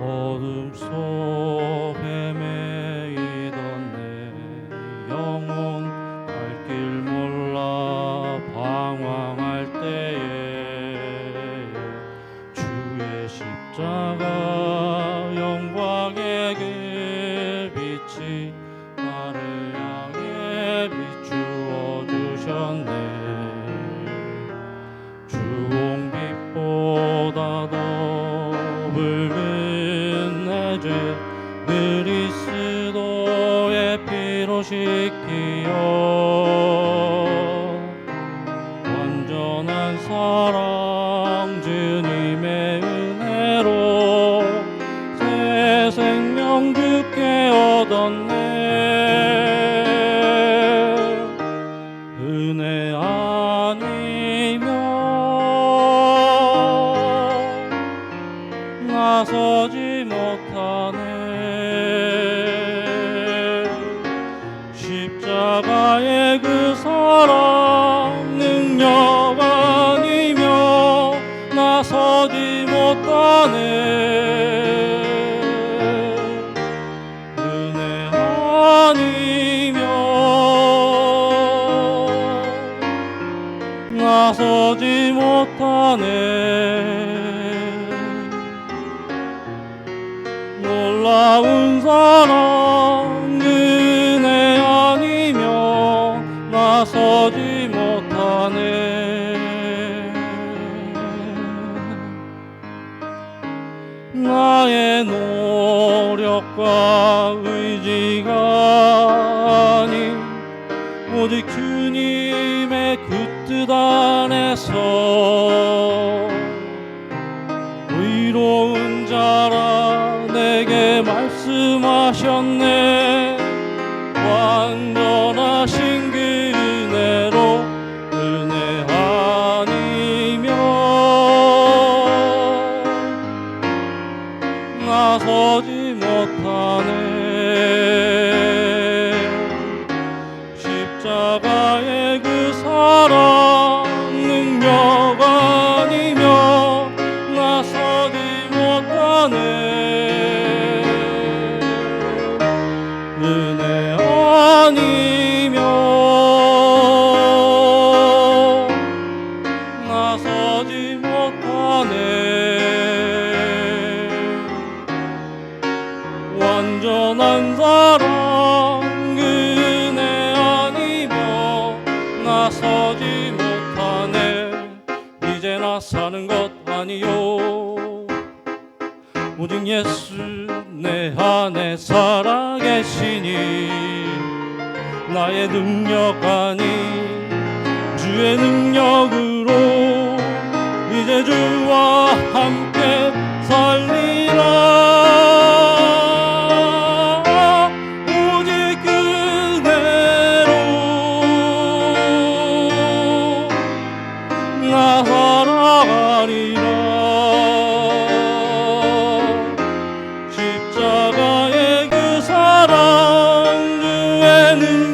어둠 속 헤매이던 내 영혼 갈 길 몰라 방황할 때에 주의 십자가 영광의 그 빛이 나를 향해 비추어 주셨네 그리스도의 피로 씻기어 완전한 사랑 주님의 은혜로 새 생명 주께 얻었네. 은혜 아니면 나서지 못하네 십자가의 그 사랑 능력 아니며 나서지 못하네. 은혜 아니면 나서지 못하네 놀라운 사랑 은혜 아니며 나서지 못하네. 나의 노력과 의지가 아닌 오직 주님의 그 뜻 안에서 의로운 자라 하셨네. 완전하신 그 은혜로 은혜 아니면 나서지 못하네. 십자가의 은혜 아니며 나서지 못하네. 완전한 사랑 은혜 아니며 나서지 못하네. 이제 나 사는 것 아니요 오직 예수 내 안에 살아계시니 나의 능력 아닌 주의 능력으로 이제 주와 함께 beni